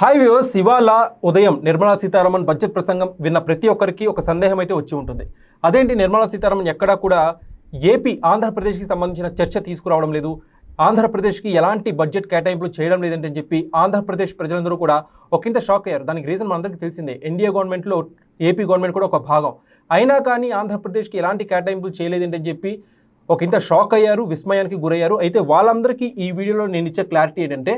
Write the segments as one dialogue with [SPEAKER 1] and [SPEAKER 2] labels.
[SPEAKER 1] Hi viewers ఇవాళ ఉదయం Nirmala Sitharaman budget ప్రసంగం విన్న ప్రతి ఒక్కరికి ఒక సందేహం అయితే వచ్చి ఉంటుంది. అదేంటి నిర్మలా సీతారామన్ ఎక్కడా కూడా ఏపీ ఆంధ్రప్రదేశ్కి సంబంధించిన చర్చ తీసుకురావడం లేదు. ఆంధ్రప్రదేశ్కి ఎలాంటి బడ్జెట్ కేటాయింపులు చేయడం లేదంటే అని చెప్పి ఆంధ్రప్రదేశ్ ప్రజలందరూ కూడా ఒకంత షాక్ అయ్యారు. దానికి రీజన్ మనందరికీ తెలిసిందే. ఎన్డీఏ గవర్నమెంట్లో ఏపీ గవర్నమెంట్ కూడా ఒక భాగం. అయినా కానీ ఆంధ్రప్రదేశ్కి ఎలాంటి కేటాయింపులు చేయలేదంటే అని చెప్పి ఒకంత షాక్ అయ్యారు విస్మయానికి గురయ్యారు. అయితే వాళ్ళందరికీ ఈ వీడియోలో నేను ఇచ్చే క్లారిటీ ఏంటంటే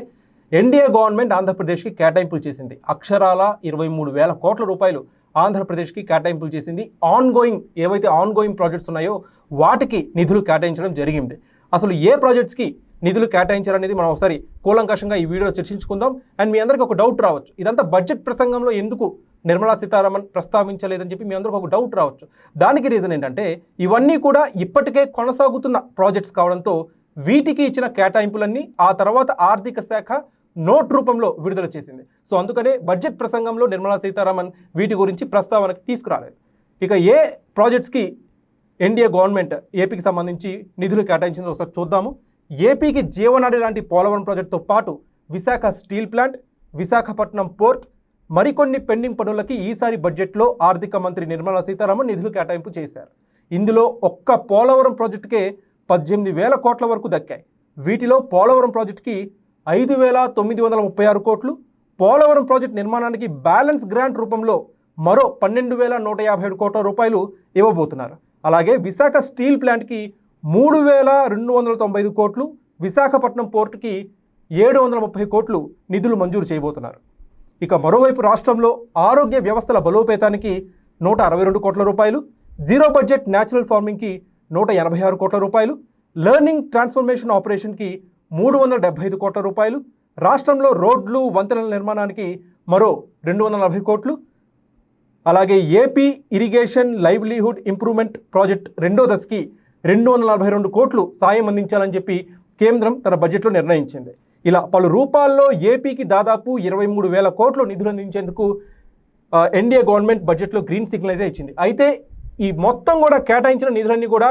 [SPEAKER 1] ఎన్డీఏ గవర్నమెంట్ ఆంధ్రప్రదేశ్కి కేటాయింపులు చేసింది. అక్షరాల ఇరవై మూడు వేల కోట్ల రూపాయలు ఆంధ్రప్రదేశ్కి కేటాయింపులు చేసింది. ఆన్ గోయింగ్ ఏవైతే ఆన్ గోయింగ్ ప్రాజెక్ట్స్ ఉన్నాయో వాటికి నిధులు కేటాయించడం జరిగింది. అసలు ఏ ప్రాజెక్ట్స్కి నిధులు కేటాయించారనేది మనం ఒకసారి కూలంకషంగా ఈ వీడియోలో చర్చించుకుందాం. అండ్ మీ అందరికీ ఒక డౌట్ రావచ్చు. ఇదంతా బడ్జెట్ ప్రసంగంలో ఎందుకు నిర్మలా సీతారామన్ ప్రస్తావించలేదని చెప్పి మీ అందరికీ ఒక డౌట్ రావచ్చు. దానికి రీజన్ ఏంటంటే ఇవన్నీ కూడా ఇప్పటికే కొనసాగుతున్న ప్రాజెక్ట్స్ కావడంతో వీటికి ఇచ్చిన కేటాయింపులన్నీ ఆ తర్వాత ఆర్థిక శాఖ నోట్ రూపంలో విడుదల చేసింది. సో అందుకనే బడ్జెట్ ప్రసంగంలో నిర్మలా సీతారామన్ వీటి గురించి ప్రస్తావనకి తీసుకురాలేదు. ఇక ఏ ప్రాజెక్ట్స్కి ఎన్డీఏ గవర్నమెంట్ ఏపీకి సంబంధించి నిధులు కేటాయించిందో ఒకసారి చూద్దాము. ఏపీకి జీవనాడి లాంటి పోలవరం ప్రాజెక్టుతో పాటు Visakha steel plant Visakhapatnam port మరికొన్ని పెండింగ్ పనులకి ఈసారి బడ్జెట్లో ఆర్థిక మంత్రి నిర్మలా సీతారామన్ నిధులు కేటాయింపు చేశారు. ఇందులో ఒక్క పోలవరం ప్రాజెక్టుకే పద్దెనిమిది వేల కోట్ల వరకు దక్కాయి. వీటిలో పోలవరం ప్రాజెక్టుకి ఐదు వేల తొమ్మిది వందల ముప్పై ఆరు కోట్లు పోలవరం ప్రాజెక్ట్ నిర్మాణానికి బ్యాలెన్స్ గ్రాంట్ రూపంలో మరో పన్నెండు వేల నూట యాభై ఏడు కోట్ల రూపాయలు ఇవ్వబోతున్నారు. అలాగే విశాఖ స్టీల్ ప్లాంట్కి మూడు వేల రెండు వందల తొంభై ఐదు కోట్లు విశాఖపట్నం పోర్టుకి ఏడు వందల ముప్పై కోట్లు నిధులు మంజూరు చేయబోతున్నారు. ఇక మరోవైపు రాష్ట్రంలో ఆరోగ్య వ్యవస్థల బలోపేతానికి నూట అరవై రెండు కోట్ల రూపాయలు జీరో బడ్జెట్ న్యాచురల్ ఫార్మింగ్కి నూట ఎనభై ఆరు కోట్ల రూపాయలు లెర్నింగ్ ట్రాన్స్ఫర్మేషన్ ఆపరేషన్కి మూడు వందల డెబ్బై ఐదు కోట్ల రూపాయలు రాష్ట్రంలో రోడ్లు వంతెనల నిర్మాణానికి మరో రెండు వందల నలభై కోట్లు. అలాగే AP irrigation livelihood improvement project రెండో దశకి రెండు వందల నలభై రెండు కోట్లు సాయం అందించాలని చెప్పి కేంద్రం తన బడ్జెట్లో నిర్ణయించింది. ఇలా పలు రూపాల్లో ఏపీకి దాదాపు ఇరవై మూడు వేల కోట్లు నిధులు అందించేందుకు ఎన్డీఏ గవర్నమెంట్ బడ్జెట్లో గ్రీన్ సిగ్నల్ అయితే ఇచ్చింది. అయితే ఈ మొత్తం కూడా కేటాయించిన నిధులన్నీ కూడా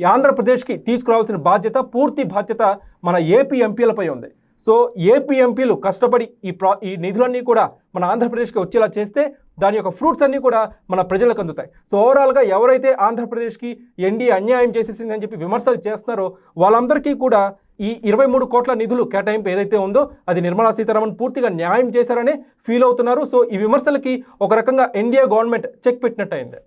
[SPEAKER 1] ఈ ఆంధ్రప్రదేశ్కి తీసుకురావాల్సిన బాధ్యత పూర్తి బాధ్యత మన ఏపీ ఎంపీలపై ఉంది. సో ఏపీ ఎంపీలు కష్టపడి ఈ ప్రా ఈ నిధులన్నీ కూడా మన ఆంధ్రప్రదేశ్కి వచ్చేలా చేస్తే దాని యొక్క ఫ్రూట్స్ అన్నీ కూడా మన ప్రజలకు అందుతాయి. సో ఓవరాల్గా ఎవరైతే ఆంధ్రప్రదేశ్కి ఎన్డీ అన్యాయం చేసేసిందని చెప్పి విమర్శలు చేస్తున్నారో వాళ్ళందరికీ కూడా ఈ ఇరవై మూడు కోట్ల నిధులు కేటాయింపు ఏదైతే ఉందో అది నిర్మలా సీతారామన్ పూర్తిగా న్యాయం చేశారనే ఫీల్ అవుతున్నారు. సో ఈ విమర్శలకి ఒక రకంగా ఎన్డీఏ గవర్నమెంట్ చెక్ పెట్టినట్టయింది.